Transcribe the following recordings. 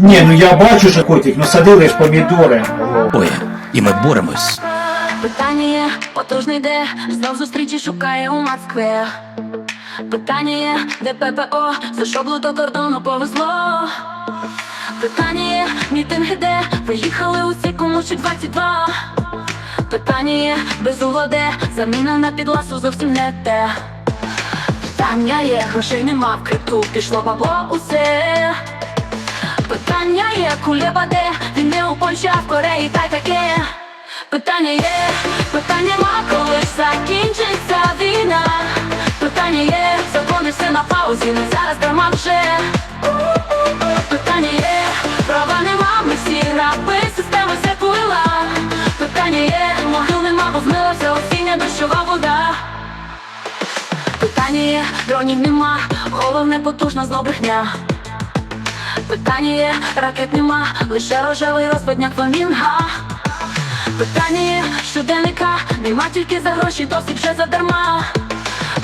Ні, ну я бачу, що котик, ну садили ж помідори. Ой, і ми боремось. Питання є, потужний де, знов зустрічі шукає у Москві. Питання є, де ППО, за що до кордону повезло. Питання є, мітинги де, приїхали усі комусь 22. Питання є, без угоди, заміна на підласу зовсім не те. Питання є, грошей нема в крипту, пішло бабло усе. Питання є, кулеба де, він не у Польщі, в Кореї, та й таке. Питання є, питання ма, коли ж закінчиться війна. Питання є, закони все на паузі, не зараз дарма вже. Питання є, права нема, ми всі раби, система все плила. Питання є, могил нема, бо змилася осіння дощова вода. Питання є, дронів нема, головне потужна знов брехня. Питання є, ракет нема, лише рожевий розпадняк фламінга. Питання є, щоденника, нема тільки за гроші, досить вже задарма.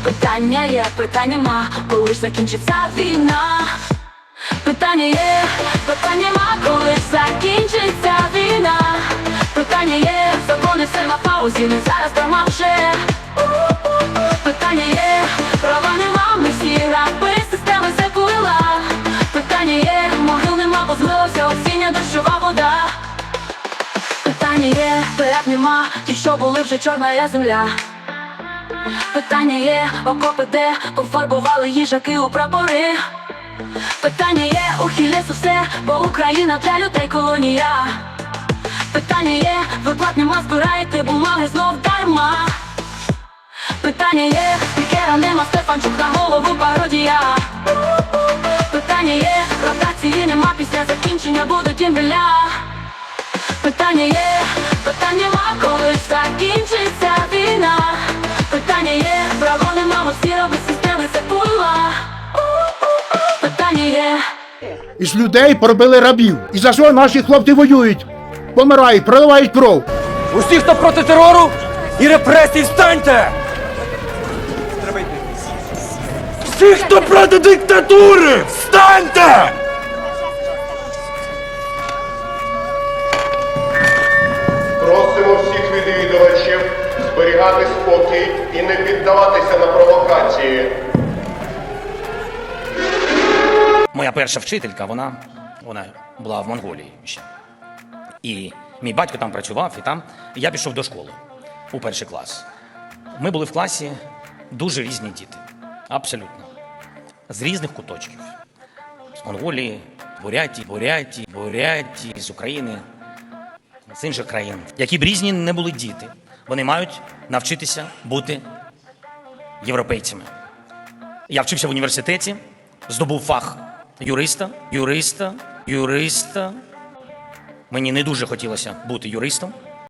Питання є, питання ма, коли ж закінчиться війна. Питання є, питання ма, коли ж закінчиться війна. Питання є, закони все на паузі, не зараз дарма вже. Питання є, права нема, ми всі раби, системи Питання є, поряд нема, ті, що були вже чорна земля. Питання є, окопи де пофарбували їжаки у прапори. Питання є, у хілес усе, бо Україна для людей колонія. Питання є, виплат нема, збираєте бумаги знов дарма. Питання є, пікера нема, Стефанчук на голову пародія. Питання є, ротації нема, після закінчення будуть імбіля. Питання є, питання ма, коли закінчиться війна. Питання є, право нема, всі роби системи це пула. Питання є. Із людей поробили рабів. І за що наші хлопці воюють? Помирають, проливають кров. Усі, хто проти терору і репресій, встаньте! Всі, хто проти диктатури, встаньте! Відвідувачів зберігати спокій і не піддаватися на провокації. Моя перша вчителька, вона, вона була в Монголії ще. І мій батько там працював, і там я пішов до школи у перший клас. Ми були в класі дуже різні діти. Абсолютно. З різних куточків. З Монголії, Бурятії, Бурятії, Бурятії, з України, з інших країн. Які б різні не були діти, вони мають навчитися бути європейцями. Я вчився в університеті, здобув фах юриста, юриста, юриста. Мені не дуже хотілося бути юристом.